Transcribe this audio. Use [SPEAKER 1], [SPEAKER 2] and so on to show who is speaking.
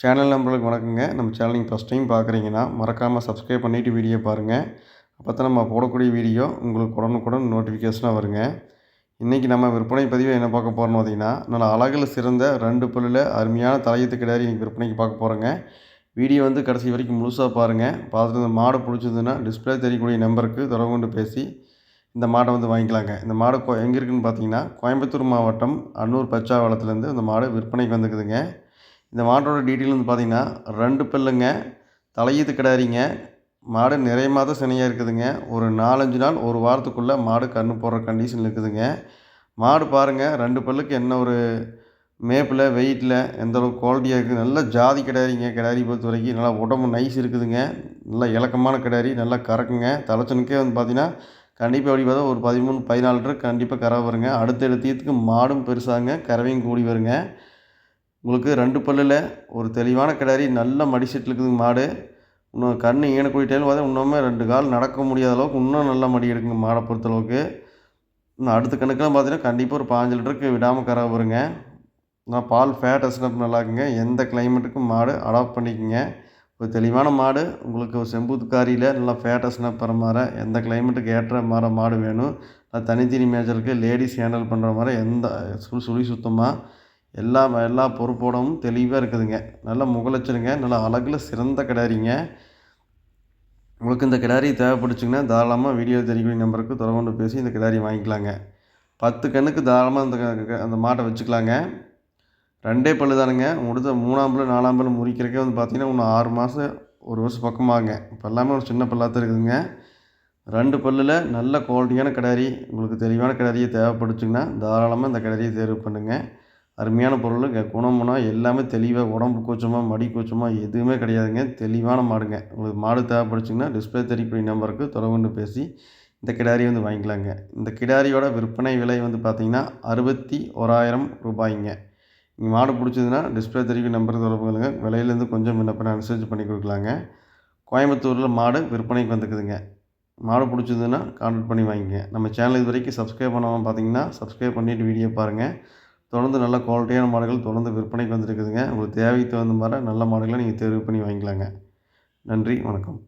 [SPEAKER 1] Channel நம்பர்களுக்கு வணக்கங்க. நம்ம channel நீங்கள் ஃபஸ்ட் டைம் பார்க்குறீங்கன்னா மறக்காமல் சப்ஸ்கிரைப் பண்ணிவிட்டு வீடியோ பாருங்கள் அப்போ தான் நம்ம போடக்கூடிய வீடியோ உங்களுக்கு உடனுக்குடன் நோட்டிஃபிகேஷனாக வருங்க. இன்றைக்கி நம்ம விற்பனை பதிவை என்ன பார்க்க போகிறோம்னு பார்த்தீங்கன்னா நல்ல அழகில் சிறந்த ரெண்டு பல்லில் அருமையான தலையத்து கிடாரி இன்றைக்கி விற்பனைக்கு பார்க்க போகிறோங்க வீடியோ வந்து கடைசி வரைக்கும் முழுசாக பாருங்கள் பார்த்துட்டு இந்த மாடு பிடிச்சதுன்னா டிஸ்பிளே தெரியக்கூடிய நம்பருக்கு தொடர்பு கொண்டு பேசி இந்த மாடை வந்து வாங்கிக்கலாங்க. இந்த மாடு கொ எங்கே இருக்குதுன்னு பார்த்தீங்கன்னா கோயம்புத்தூர் மாவட்டம் அன்னூர் பச்சாவளத்துலேருந்து இந்த மாடு விற்பனைக்கு வந்துக்குதுங்க இந்த மாட்டோட டீட்டெயில் வந்து பார்த்திங்கன்னா ரெண்டு பல்லுங்க தலையீத்து கிடாரிங்க மாடு நிறைய மாதம் சினையாக இருக்குதுங்க. ஒரு நாலஞ்சு நாள் ஒரு வாரத்துக்குள்ளே மாடு கன்று போடுற கண்டிஷன் இருக்குதுங்க. மாடு பாருங்கள் ரெண்டு பல்லுக்கு என்ன ஒரு மேப்பில் வெயிட்டில் எந்த அளவுக்கு குவாலிட்டியாக இருக்குது நல்ல ஜாதி கிடாரிங்க கிடாரி பொறுத்த வரைக்கும் நல்லா உடம்பு நைஸ் இருக்குதுங்க. நல்லா இலக்கமான கிடாரி நல்லா கறக்குங்க. தலைச்சனுக்கே வந்து பார்த்திங்கன்னா கண்டிப்பாக அப்படி பார்த்தா ஒரு பதிமூணு பதினாலு லிட்டர் கண்டிப்பாக கறவை வருங்க. அடுத்த எடுத்ததுக்கு மாடும் பெருசாங்க கறவையும் கூடி வருங்க. உங்களுக்கு ரெண்டு பல்லில் ஒரு தெளிவான கிடாரி நல்ல மடிசெட்டில் இருக்குதுங்க மாடு. இன்னும் கண் ஈனக்கூடிய பார்த்தா இன்னுமே ரெண்டு கால் நடக்க முடியாத அளவுக்கு இன்னும் நல்லா மடி எடுக்குங்க மாடை பொறுத்தளவுக்கு. இன்னும் அடுத்த கணக்கெலாம் பார்த்தீங்கன்னா கண்டிப்பாக ஒரு பாஞ்சு லிட்டருக்கு விடாமல் கறவை வருங்க. நான் பால் ஃபேட் அஸ்னப் நல்லா இருக்குங்க. எந்த கிளைமேட்டுக்கும் மாடு அடாப்ட் பண்ணிக்கோங்க. ஒரு தெளிவான மாடு உங்களுக்கு ஒரு செம்பூத்துக்காரியில் நல்லா ஃபேட் அஸ்னப் வர மாதிரி எந்த கிளைமேட்டுக்கு ஏற்ற மாதிரி மாடு வேணும். தனித்தனி மேஜருக்கு லேடிஸ் ஹேண்டில் பண்ணுற மாதிரி எந்த சுழி சுத்தமாக எல்லா எல்லா பொறுப்போடவும் தெளிவாக இருக்குதுங்க. நல்லா முகலட்சணுங்க. நல்லா அழகில் சிறந்த கிடாரிங்க. உங்களுக்கு இந்த கிடாரி தேவைப்படுச்சிங்கன்னா தாராளமாக வீடியோ தெரிவிக்கிற நம்பருக்கு தொடர்பு பேசி இந்த கிடாரி வாங்கிக்கலாங்க. பத்து கண்ணுக்கு தாராளமாக அந்த அந்த மாட்டை வச்சுக்கலாங்க. ரெண்டே பல்லு தானுங்க. முடிஞ்ச மூணாம் பல்லு நாலாம் பல்லு முறிக்கிறக்கே வந்து பார்த்திங்கன்னா இன்னும் ஆறு மாதம் ஒரு வருஷம் பக்கமாகுங்க இப்போ எல்லாமே ஒரு சின்ன பல்லாக தான் இருக்குதுங்க. ரெண்டு பல்லில் நல்ல குவாலிட்டியான கிடாரி உங்களுக்கு தெளிவான கிடாரியை தேவைப்படுச்சிங்கன்னா தாராளமாக இந்த கிடாரியை தேர்வு பண்ணுங்கள் அருமையான பொருள் குணமுன்னா எல்லாமே தெளிவாக உடம்பு கூச்சமாக மடி கூச்சமாக எதுவுமே கிடையாதுங்க. தெளிவான மாடுங்க. உங்களுக்கு மாடு தேவைப்படுச்சிங்கன்னா டிஸ்பிளே தெரியக்கூடிய நம்பருக்கு தொடர்பு பேசி இந்த கிடாரி வந்து வாங்கிக்கலாங்க. இந்த கிடாரியோட விற்பனை விலை வந்து பார்த்திங்கன்னா அறுபத்தி ஓராயிரம் ரூபாய்ங்க. நீங்கள் மாடு பிடிச்சதுன்னா டிஸ்பிளே தெரிவிக்கும் நம்பருக்கு தொடர்பு கொள்ளுங்க. விலையிலேருந்து கொஞ்சம் முன்னப்பின அனுசரித்து பண்ணி கொடுக்கலாங்க. கோயம்புத்தூரில் மாடு விற்பனைக்கு வந்துக்குதுங்க. மாடு பிடிச்சதுன்னா கான்டாக்ட் பண்ணி வாங்கிங்க. நம்ம சேனல் இது வரைக்கும் சப்ஸ்கிரைப் பண்ணாமல் பார்த்தீங்கன்னா சப்ஸ்கிரைப் பண்ணிவிட்டு வீடியோ பாருங்கள் தொடர்ந்து நல்ல குவாலிட்டியான மாடுகள் தொடர்ந்து விற்பனைக்கு வந்துருக்குதுங்க. உங்களுக்கு தேவைக்கு தகுந்த மாதிரி நல்ல மாடுகளை நீங்கள் தேர்வு பண்ணி வாங்கிக்கலாங்க. நன்றி வணக்கம்.